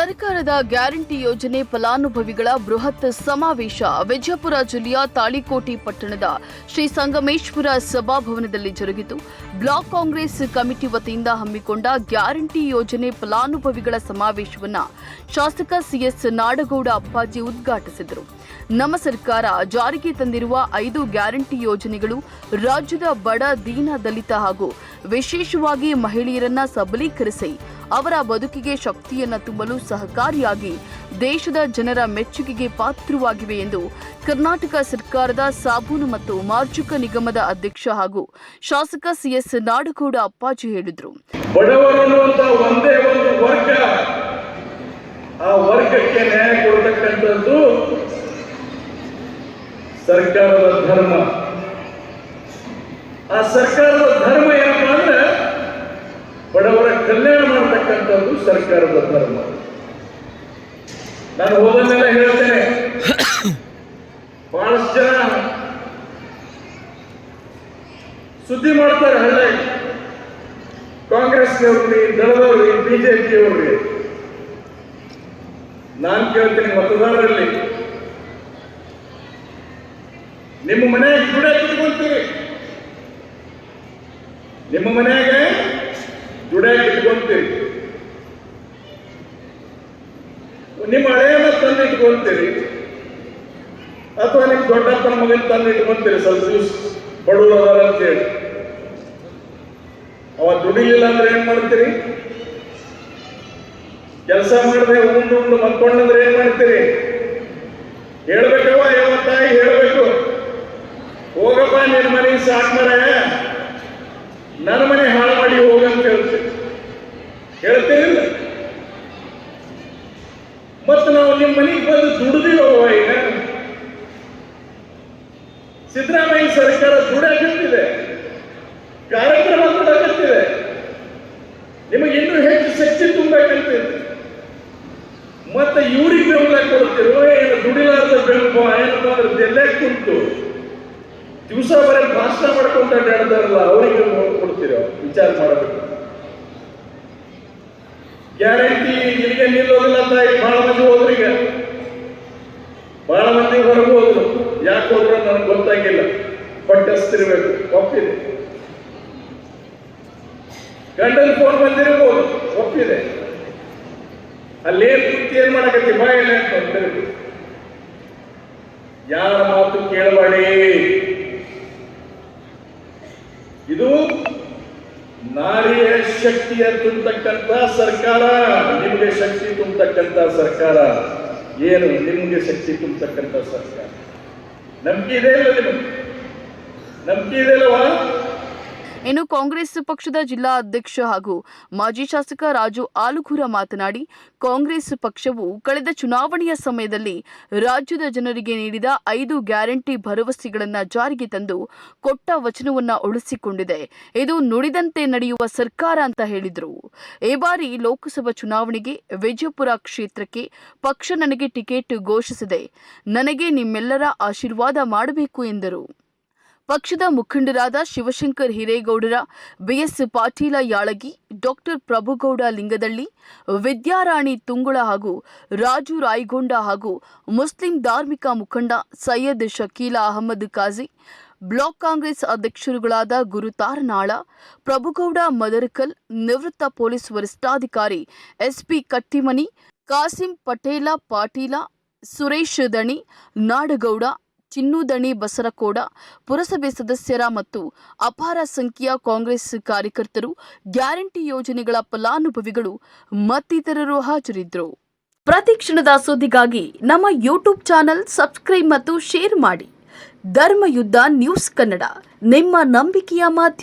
ಸರ್ಕಾರದ ಗ್ಯಾರಂಟಿ ಯೋಜನೆ ಫಲಾನುಭವಿಗಳ ಬೃಹತ್ ಸಮಾವೇಶ ವಿಜಯಪುರ ಜಿಲ್ಲೆಯ ತಾಳಿಕೋಟಿ ಪಟ್ಟಣದ ಶ್ರೀ ಸಂಗಮೇಶ್ವರ ಸಭಾಭವನದಲ್ಲಿ ಜರುಗಿತು. ಬ್ಲಾಕ್ ಕಾಂಗ್ರೆಸ್ ಕಮಿಟಿ ವತಿಯಿಂದ ಹಮ್ಮಿಕೊಂಡ ಗ್ಯಾರಂಟಿ ಯೋಜನೆ ಫಲಾನುಭವಿಗಳ ಸಮಾವೇಶವನ್ನು ಶಾಸಕ ಸಿಎಸ್ ನಾಡಗೌಡ ಅಪ್ಪಾಜಿ ಉದ್ಘಾಟಿಸಿದರು. ನಮ್ಮ ಸರ್ಕಾರ ಜಾರಿಗೆ ತಂದಿರುವ ಐದು ಗ್ಯಾರಂಟಿ ಯೋಜನೆಗಳು ರಾಜ್ಯದ ಬಡ ದೀನ ದಲಿತ ಹಾಗೂ ವಿಶೇಷವಾಗಿ ಮಹಿಳೆಯರನ್ನ ಸಬಲೀಕರಿಸಿ ಅವರ ಬದುಕಿಗೆ ಶಕ್ತಿಯನ್ನು ತುಂಬಲು ಸಹಕಾರಿಯಾಗಿ ದೇಶದ ಜನರ ಮೆಚ್ಚುಗೆಗೆ ಪಾತ್ರವಾಗಿವೆ ಎಂದು ಕರ್ನಾಟಕ ಸರ್ಕಾರದ ಸಾಬೂನು ಮತ್ತು ಮಾರ್ಜುಕ ನಿಗಮದ ಅಧ್ಯಕ್ಷ ಹಾಗೂ ಶಾಸಕ ಸಿಎಸ್ ನಾಡಗೌಡ ಅಪ್ಪಾಜಿ ಹೇಳಿದರು. ಆ ವರ್ಗಕ್ಕೆ ಸರ್ಕಾರದ ಧರ್ಮ. ಆ ಸರ್ಕಾರದ ಧರ್ಮ ಏನಪ್ಪಾ ಅಂದ್ರೆ ಬಡವರ ಕಲ್ಯಾಣ ಮಾಡತಕ್ಕಂಥದ್ದು ಸರ್ಕಾರದ ಧರ್ಮ. ನಾನು ಹೋದನ್ನೆಲ್ಲ ಹೇಳ್ತೇನೆ. ಬಹಳಷ್ಟು ಜನ ಸುದ್ದಿ ಮಾಡ್ತಾರೆ ಹಳ್ಳಿಯಾಗಿ ಕಾಂಗ್ರೆಸ್ನವ್ರಿ ದಳದವ್ರಿ ಬಿಜೆಪಿಯವ್ರಿ ನಾನು ಕೇಳ್ತೀನಿ ಮತದಾರರಲ್ಲಿ. ನಿಮ್ಮ ಮನೆಯಾಗ ಕೂಡ ಇಟ್ಕೊಂತೀರಿ ನಿಮ್ಮ ಮನೆಗೆ ಜುಡೆ ಇಟ್ಕೊಂತೀರಿ ನಿಮ್ಮ ಹಳೆಯನ್ನ ತಂದು ಇಟ್ಕೊಂತೀರಿ. ಅಥವಾ ನಿಮ್ಮ ದೊಡ್ಡಪ್ಪನ ಮಗನ ತಂದು ಇಟ್ಕೊಂತೀರಿ ಬಡವರು ಅದಾರ ಅಂತೇಳಿ. ಅವ ದುಡಿಲಿಲ್ಲ ಅಂದ್ರೆ ಏನ್ ಮಾಡ್ತೀರಿ? ಕೆಲಸ ಮಾಡದೆ ಉಂಡು ಉಂಡು ಮಲ್ಕೊಂಡಂದ್ರೆ ಏನ್ ಮಾಡ್ತೀರಿ? ಹೇಳ್ಬೇಕವ ಯಾವ ತಾಯಿ ಹೇಳ್ಬೇಕು? ಹೋಗಪ್ಪ ನಿನ್ ಮನೆಗೆ ಸಾಕ್ ನಿಮ್ಮ ಮನೆಗೆ ಬಂದು ದುಡಿದಿವವ ಈಗ ಸಿದ್ದರಾಮಯ್ಯ ಸರ್ಕಾರ ದುಡಾಕತ್ತಿದೆ ಕಾರ್ಯಕ್ರಮ ಕೊಡಕತ್ತಿದೆ ನಿಮಗೆ ಇನ್ನೂ ಹೆಚ್ಚು ಶಕ್ತಿ ತುಂಬಬೇಕಂತಿದೆ. ಮತ್ತೆ ಇವ್ರಿಗೆ ಬೆಂಬಲ ಕೊಡ್ತಿರೋ ಏನು ದುಡಿಲಾರ್ದ ಬೆಂಬಲ ಏನಪ್ಪ ಅಂದ್ರೆ ಎಲ್ಲೇ ಕುಂತು ದಿವಸ ಬರೀ ಭಾಷಣ ಮಾಡ್ಕೊಂತ ಅಡ್ಡಾಡ್ತಾರಲ್ಲ ಅವರಿಗೆ ಕೊಡ್ತಿರೋ? ವಿಚಾರ ಮಾಡಬೇಕು. ಗ್ಯಾರಂಟಿ ಇಲ್ಲಿಗೆ ನಿಲ್ಲೋದಿಲ್ಲ ಅಂತ ಭಾಳ ಮಂದಿ ಹೋದ್ರೀಗ ಹೊರಗೆ ಹೋದ್ರು. ಯಾಕೆ ಹೋದ್ರು ನನಗೆ ಗೊತ್ತಾಗಿಲ್ಲ. ಪಟ್ಟಸ್ತಿರ್ಬೇಕು ಒಪ್ಪಿದೆ. ಗಂಡನ ಫೋನ್ ಬಂದಿರಬಹುದು ಒಪ್ಪಿದೆ. ಅಲ್ಲೇನ್ ಕುಂತಿ ಏನ್ ಮಾಡಕತ್ತಿ? ಬಾಯಲ್ಲಿ ಅಂತ ಯಾರ ಮಾತು ಕೇಳಬೇಡಿ. ಇದು ನಾರಿಯ ಶಕ್ತಿಯ ತುಂಬತಕ್ಕಂತ ಸರ್ಕಾರ. ನಿಮಗೆ ಶಕ್ತಿ ತುಂಬತಕ್ಕಂತ ಸರ್ಕಾರ. ಏನು ನಿಮಗೆ ಶಕ್ತಿ ತುಂಬತಕ್ಕಂಥ ಸರ್ಕಾರ? ನಂಬಿಕೆ ಇದೆ ಇಲ್ಲ ನಿಮಗೆ? ನಂಬಿಕೆ ಇದೆ ಇಲ್ಲವಾ ಇನ್ನು ಕಾಂಗ್ರೆಸ್ ಪಕ್ಷದ ಜಿಲ್ಲಾ ಅಧ್ಯಕ್ಷ ಹಾಗೂ ಮಾಜಿ ಶಾಸಕ ರಾಜು ಆಲುಗೂರ ಮಾತನಾಡಿ, ಕಾಂಗ್ರೆಸ್ ಪಕ್ಷವು ಕಳೆದ ಚುನಾವಣೆಯ ಸಮಯದಲ್ಲಿ ರಾಜ್ಯದ ಜನರಿಗೆ ನೀಡಿದ ಐದು ಗ್ಯಾರಂಟಿ ಭರವಸೆಗಳನ್ನು ಜಾರಿಗೆ ತಂದು ಕೊಟ್ಟ ವಚನವನ್ನ ಉಳಿಸಿಕೊಂಡಿದೆ. ಇದು ನುಡಿದಂತೆ ನಡೆಯುವ ಸರ್ಕಾರ ಅಂತ ಹೇಳಿದರು. ಈ ಬಾರಿ ಲೋಕಸಭಾ ಚುನಾವಣೆಗೆ ವಿಜಯಪುರ ಕ್ಷೇತ್ರಕ್ಕೆ ಪಕ್ಷ ನನಗೆ ಟಿಕೆಟ್ ಘೋಷಿಸಿದೆ. ನನಗೆ ನಿಮ್ಮೆಲ್ಲರ ಆಶೀರ್ವಾದ ಮಾಡಬೇಕು ಎಂದರು. ಪಕ್ಷದ ಮುಖಂಡರಾದ Shivashankar Hiregoudar B S Patil Yalagi, doctor Prabhugouda Lingadalli, Vidyarani Tungula ಹಾಗೂ ರಾಜು ರಾಯಗೊಂಡ ಹಾಗೂ ಮುಸ್ಲಿಂ ಧಾರ್ಮಿಕ ಮುಖಂಡ ಸೈಯದ್ ಶಕೀಲ ಅಹಮದ್ ಕಾಜಿ, ಬ್ಲಾಕ್ ಕಾಂಗ್ರೆಸ್ ಅಧ್ಯಕ್ಷರುಗಳಾದ ಗುರು ತಾರನಾಳ, ಪ್ರಭುಗೌಡ ಮದರಕಲ್, ನಿವೃತ್ತ ಪೊಲೀಸ್ ವರಿಷ್ಠಾಧಿಕಾರಿ ಎಸ್ಪಿ ಕಟ್ಟಿಮನಿ, ಕಾಸಿಂ ಪಟೇಲ ಪಾಟೀಲ, ಸುರೇಶ್ ದಣಿ, ನಾಡಗೌಡ ಚಿನ್ನುದಣಿ ಬಸರಕೋಡ ಪುರಸಭೆ ಸದಸ್ಯರ ಮತ್ತು ಅಪಾರ ಸಂಖ್ಯೆಯ ಕಾಂಗ್ರೆಸ್ ಕಾರ್ಯಕರ್ತರು ಗ್ಯಾರಂಟಿ ಯೋಜನೆಗಳ ಫಲಾನುಭವಿಗಳು ಮತ್ತಿತರರು ಹಾಜರಿದ್ದರು. ಪ್ರತಿ ಕ್ಷಣದ ಸುದ್ದಿಗಾಗಿ ನಮ್ಮ ಯೂಟ್ಯೂಬ್ ಚಾನೆಲ್ ಸಬ್ಸ್ಕ್ರೈಬ್ ಮತ್ತು ಶೇರ್ ಮಾಡಿ. ಧರ್ಮಯುದ್ಧ ನ್ಯೂಸ್ ಕನ್ನಡ, ನಿಮ್ಮ ನಂಬಿಕೆಯ ಮಾಧ್ಯಮ